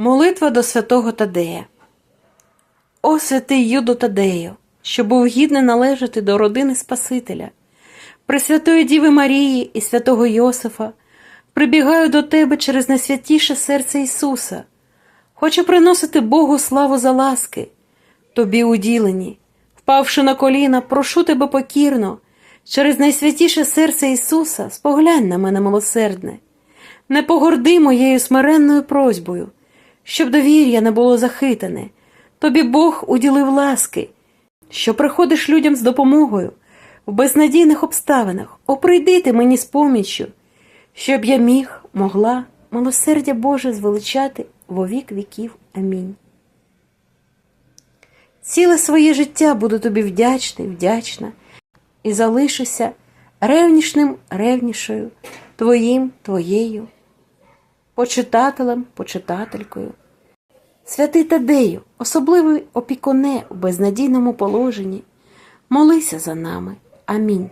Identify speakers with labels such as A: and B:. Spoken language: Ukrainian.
A: Молитва до святого Тадея. О святий Юдо Тадею, що був гідний належати до родини Спасителя, Пресвятої Діви Марії і святого Йосифа, прибігаю до тебе через найсвятіше серце Ісуса. Хочу приносити Богу славу за ласки, тобі уділені. Впавши на коліна, прошу тебе покірно, через найсвятіше серце Ісуса, споглянь на мене милосердне. Не погорди моєю смиренною просьбою, щоб довір'я не було захитане. Тобі Бог уділив ласки, що приходиш людям з допомогою в безнадійних обставинах. О, прийди ти мені з поміччю, щоб я міг, могла милосердя Боже звеличати во вік віків. Амінь. Ціле своє життя буду тобі вдячний, вдячна, і залишуся ревнішним, ревнішою, твоїм, твоєю, почитателем, почитателькою. Святий Тадею, особливий опіконе у безнадійному положенні, молися за нами. Амінь.